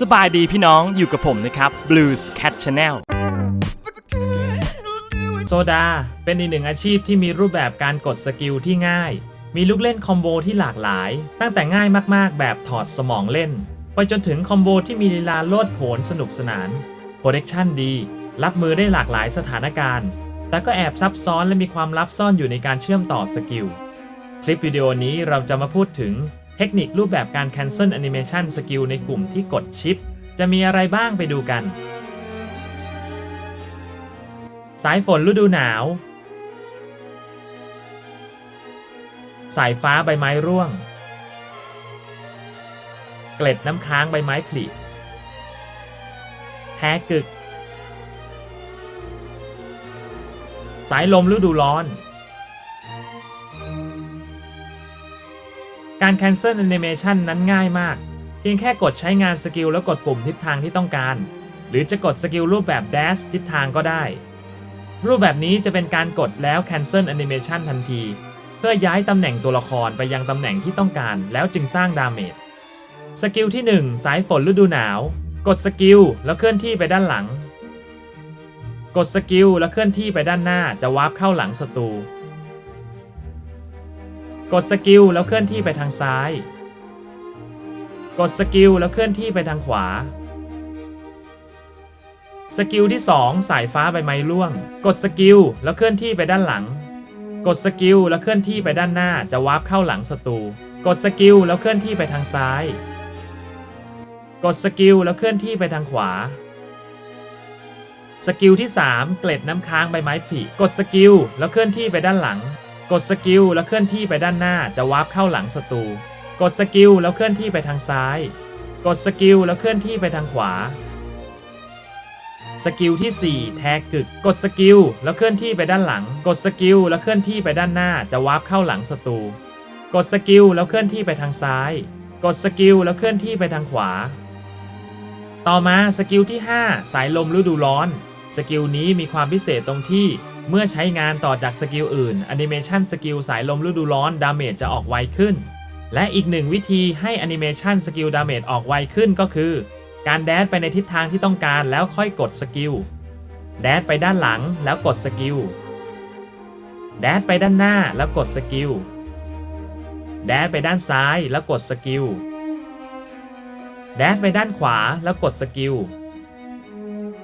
สบายดีพี่น้องอยู่กับผมนะครับ Blues Cat Channel โซดาเป็นอีกหนึ่งอาชีพที่มีรูปแบบการกดสกิลที่ง่าย มีลูกเล่นคอมโบที่หลากหลาย ตั้งแต่ง่ายมากๆ แบบถอดสมองเล่น ไปจนถึงคอมโบที่มีลีลาโลดโผนสนุกสนานโปรเ c คชั่นดี รับมือได้หลากหลายสถานการณ์ แต่ก็แอบซับซ้อนและมีความลับซ่อนอยู่ในการเชื่อมต่อสกิล คลิปวิดีโอนี้เราจะมาพูดถึง เทคนิครูปแบบการ cancel animation สกิลในกลุ่มที่กดชิป จะมีอะไรบ้างไปดูกัน สายฝนฤดูหนาว สายฟ้าใบไม้ร่วง เกล็ดน้ำค้างใบไม้ผลิแท้กึก สายลมฤดูร้อน การ cancel animation นั้นง่ายมาก เพียงแค่กดใช้งานสกิลแล้วกดปุ่มทิศทางที่ต้องการ หรือจะกดสกิลรูปแบบ dash ทิศทางก็ได้ รูปแบบนี้จะเป็นการกดแล้ว cancel animation ทันที เพื่อย้ายตำแหน่งตัวละครไปยังตำแหน่งที่ต้องการ แล้วจึงสร้างดาเมจสกิลที่ 1 สายฝนฤดูหนาว กดสกิลแล้วเคลื่อนที่ไปด้านหลัง กดสกิลแล้วเคลื่อนที่ไปด้านหน้าจะวาร์ปเข้าหลังศัตรู กดสกิลแล้วเคลื่อนที่ไปทางซ้าย กดสกิลแล้วเคลื่อนที่ไปทางขวา สกิลที่ 2 สายฟ้าใบไม้ร่วง กดสกิลแล้วเคลื่อนที่ไปด้านหลัง กดสกิลแล้วเคลื่อนที่ไปด้านหน้าจะวาร์ปเข้าหลังศัตรู กดสกิลแล้วเคลื่อนที่ไปทางซ้าย กดสกิลแล้วเคลื่อนที่ไปทางขวา สกิลที่ 3 เกล็ดน้ำค้างใบไม้ผลิกดสกิลแล้วเคลื่อนที่ไปด้านหลัง กดสกิลแล้วเคลื่อนที่ไปด้านหน้าจะวาร์ปเข้าหลังศัตรู กดสกิลแล้วเคลื่อนที่ไปทางซ้าย กดสกิลแล้วเคลื่อนที่ไปทางขวา สกิลที่ 4 แท็กกึก กดสกิลแล้วเคลื่อนที่ไปด้านหลัง กดสกิลแล้วเคลื่อนที่ไปด้านหน้าจะวาร์ปเข้าหลังศัตรู กดสกิลแล้วเคลื่อนที่ไปทางซ้าย กดสกิลแล้วเคลื่อนที่ไปทางขวา ต่อมาสกิลที่ 5 สายลมฤดูร้อน สกิลนี้มีความพิเศษตรงที่ เมื่อใช้งานต่อจากสกิลอื่นแอนิเมชันสกิลสายลมฤดูร้อนดาเมจจะออกไวขึ้น และอีกหนึ่งวิธีให้แอนิเมชันสกิลดาเมจออกไวขึ้นก็คือ การแดดไปในทิศทางที่ต้องการแล้วค่อยกดสกิลแดดไปด้านหลังแล้วกดสกิลแดดไปด้านหน้าแล้วกดสกิลแดดไปด้านซ้ายแล้วกดสกิลแดดไปด้านขวาแล้วกดสกิล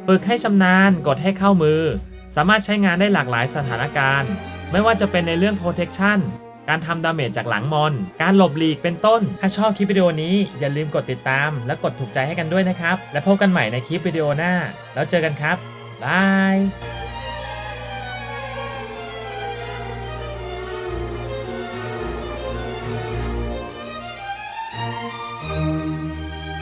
ฝึกให้ชำนาญกดให้เข้ามือ สามารถใช้งานได้หลากหลายสถานการณ์ ไม่ว่าจะเป็นในเรื่อง protection การทำดาเมจจากหลังมอน การหลบหลีกเป็นต้น ถ้าชอบคลิปวิดีโอนี้อย่าลืมกดติดตาม และกดถูกใจให้กันด้วยนะครับ และพบกันใหม่ในคลิปวิดีโอหน้า แล้วเจอกันครับบาย